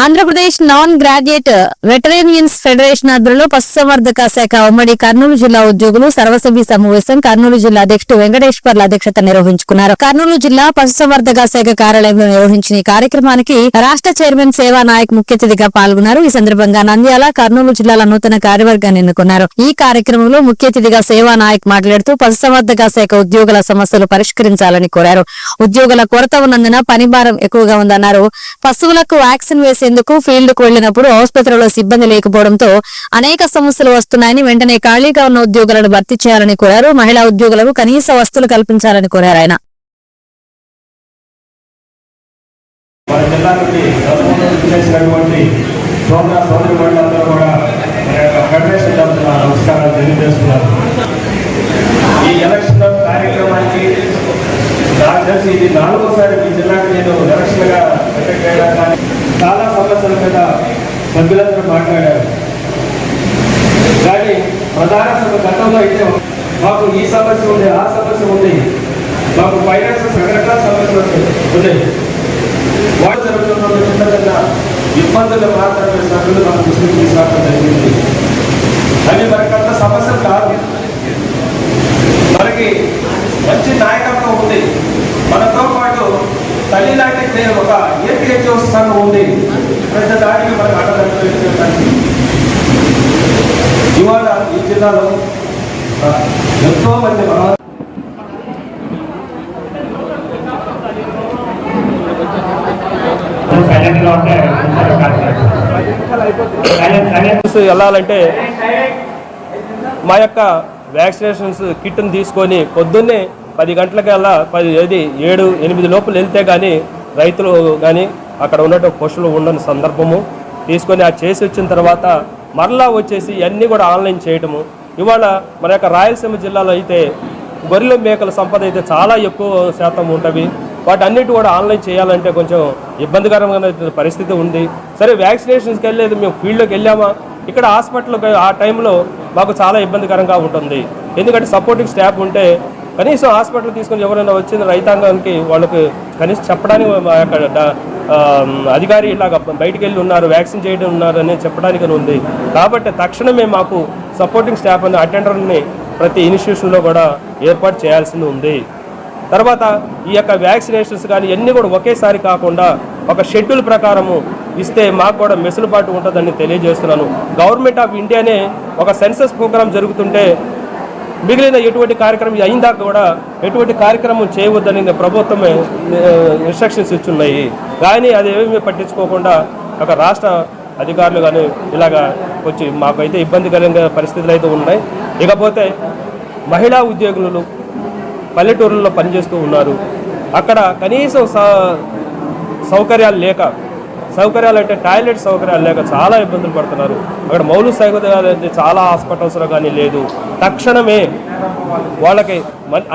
Andhra Pradesh non graduate veterinarians federation ఆధ్వర్యంలో పశుసంవర్ధక శాఖ ఉమ్మడి కర్నూలు జిల్లా ఉద్యోగులు సర్వసభ్య సమావేశం కర్నూలు జిల్లా అధ్యక్షుడు వెంకటేశ్వర్ల అధ్యక్షత నిర్వహించుకున్నారు. కర్నూలు జిల్లా పశుసంవర్ధక శాఖ కార్యాలయంలో నిర్వహించిన ఈ కార్యక్రమానికి రాష్ట్ర చైర్మన్ సేవా నాయక్ ముఖ్య అతిథిగా పాల్గొన్నారు. ఈ సందర్భంగా నంద్యాల కర్నూలు జిల్లాల నూతన కార్యవర్గాన్ని ఎన్నుకున్నారు. ఈ కార్యక్రమంలో ముఖ్య అతిథిగా సేవా నాయక్ మాట్లాడుతూ పశుసంవర్ధక శాఖ ఉద్యోగుల సమస్యలు పరిష్కరించాలని కోరారు. ఉద్యోగుల కొరత ఉన్నందున పని భారం ఎక్కువగా ఉందన్నారు. పశువులకు వ్యాక్సిన్ వేసి చేసేందుకు ఫీల్డ్కు వెళ్ళినప్పుడు ఆసుపత్రిలో సిబ్బంది లేకపోవడంతో అనేక సమస్యలు వస్తున్నాయని వెంటనే ఖాళీగా ఉన్న ఉద్యోగులను భర్తీ చేయాలని కోరారు. మహిళా ఉద్యోగులకు కనీస వస్తువులు కల్పించాలని కోరారు ఆయన. నమస్కారాలు తెలియజేస్తున్నారు నుండి నలుగురు చేసినటువంటి సోదర సోదరి మండలందరూ కూడా మన యొక్క ఫెడరేషన్ తరఫున నమస్కారాలు తెలియజేస్తున్నారు ఈ ఎలక్షన్ కార్యక్రమానికి నాకు తెలిసి ఇది నాలుగోసారి మీ జిల్లాకి నేను ఎలక్షన్గా అటెండ్ అయ్యాను కానీ చాలా సమస్యల మీద సభ్యులందరూ మాట్లాడారు. కానీ ప్రధాన సభ గతంలో అయితే మాకు ఈ సమస్య ఉంది ఆ సమస్య ఉంది. మాకు ఫైనాన్స్ రకరకాల సమస్యలు ఉన్నాయి. వాడు జరుగుతున్న చిన్న చిన్న ఇబ్బందులు మాత్రమే సభ్యులు మాకు దృష్టికి తీసుకురావడం జరిగింది. అవి మనకంత సమస్య కాదు. మనకి మంచి నాయకత్వం ఉంది. మనతో పాటు తల్లి లాంటి నేను ఒక ఏపీహెచ్ఓ సంఘం ఉంది. ప్రతి దానికి మనకు అడ్డదానికి ఇవాళ ఈ జిల్లాలో ఎంతో మంది మన వెళ్ళాలంటే మా యొక్క వ్యాక్సినేషన్స్ కిట్ని తీసుకొని పొద్దున్నే పది గంటలకల్లా పది ఏది ఏడు ఎనిమిది లోపల వెళ్తే కానీ రైతులు కానీ అక్కడ ఉన్నటువంటి పశువులు ఉండని సందర్భము. తీసుకొని అది చేసి వచ్చిన తర్వాత మరలా వచ్చేసి అన్నీ కూడా ఆన్లైన్ చేయటము. ఇవాళ మన యొక్క రాయలసీమ జిల్లాలో అయితే గొర్రెల మేకల సంపద అయితే చాలా ఎక్కువ శాతం ఉంటుంది వాటన్నిటి కూడా ఆన్లైన్ చేయాలంటే కొంచెం ఇబ్బందికరమైన పరిస్థితి ఉంది. సరే వ్యాక్సినేషన్స్కి వెళ్ళేది మేము ఫీల్డ్లోకి వెళ్ళామా? ఇక్కడ హాస్పిటల్కి ఆ టైంలో మాకు చాలా ఇబ్బందికరంగా ఉంటుంది. ఎందుకంటే సపోర్టింగ్ స్టాఫ్ ఉంటే కనీసం హాస్పిటల్ తీసుకొని ఎవరైనా వచ్చిన రైతాంగానికి వాళ్ళకి కనీసం చెప్పడానికి మా అధికారి ఇలాగ బయటికి వెళ్ళి ఉన్నారు వ్యాక్సిన్ చేయడం ఉన్నారు అని చెప్పడానికి ఉంది. కాబట్టి తక్షణమే మాకు సపోర్టింగ్ స్టాఫ్ అని అటెండర్ని ప్రతి ఇన్స్టిట్యూషన్లో కూడా ఏర్పాటు చేయాల్సి ఉంది. తర్వాత ఈ యొక్క వ్యాక్సినేషన్స్ కానీ ఇవన్నీ కూడా ఒకేసారి కాకుండా ఒక షెడ్యూల్ ప్రకారము ఇస్తే మాకు కూడా మెసులుబాటు ఉంటుందని తెలియజేస్తున్నాను. గవర్నమెంట్ ఆఫ్ ఇండియానే ఒక సెన్సస్ ప్రోగ్రామ్ జరుగుతుంటే మిగిలిన ఎటువంటి కార్యక్రమం అయిందాక కూడా ఎటువంటి కార్యక్రమం చేయవద్దని ప్రభుత్వమే ఇన్స్ట్రక్షన్స్ ఇచ్చున్నాయి. కానీ అది ఏమీ పట్టించుకోకుండా ఒక రాష్ట్ర అధికారులు కానీ ఇలాగా వచ్చి మాకైతే ఇబ్బందికరంగా పరిస్థితులు అయితే ఉన్నాయి. ఇకపోతే మహిళా ఉద్యోగులు పల్లెటూరుల్లో పనిచేస్తూ ఉన్నారు. అక్కడ కనీసం సౌకర్యాలు లేక సౌకర్యాలు అంటే టాయిలెట్ సౌకర్యాలు లేక చాలా ఇబ్బందులు పడుతున్నారు. అక్కడ మౌలిక సౌకర్యాలు అయితే చాలా హాస్పిటల్స్లో కానీ లేదు. తక్షణమే వాళ్ళకి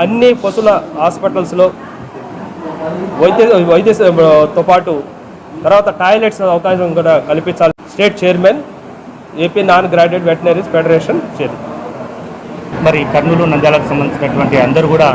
అన్ని పశువుల హాస్పిటల్స్లో వైద్య వైద్యతో పాటు తర్వాత టాయిలెట్స్ అవకాశం కూడా కల్పించాలి. State chairman AP non graduate veterinaries federation chairman. మరి కర్నూలు నంద్యాలకు సంబంధించినటువంటి అందరూ కూడా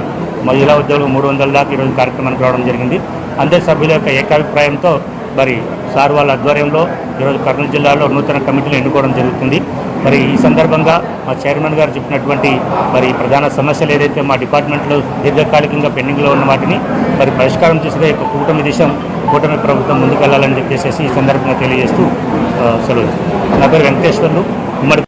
మహిళా ఉద్యోగులు మూడు వందల దాకా ఈరోజు కార్యక్రమానికి రావడం జరిగింది. అందరి సభ్యుల యొక్క ఏకాభిప్రాయంతో మరి సార్ వాళ్ళ ఆధ్వర్యంలో ఈరోజు కర్నూలు జిల్లాలో నూతన కమిటీలు ఎన్నుకోవడం జరుగుతుంది. మరి ఈ సందర్భంగా మా చైర్మన్ గారు చెప్పినటువంటి మరి ప్రధాన సమస్యలు ఏదైతే మా డిపార్ట్మెంట్లో దీర్ఘకాలికంగా పెండింగ్లో ఉన్న వాటిని మరి పరిష్కారం చేసే ఒక కూటమి దేశం కూటమి ప్రభుత్వం ముందుకెళ్ళాలని చెప్పేసి ఈ సందర్భంగా తెలియజేస్తూ సెలవు నా పేరు వెంకటేశ్వర్లు. ఉమ్మడి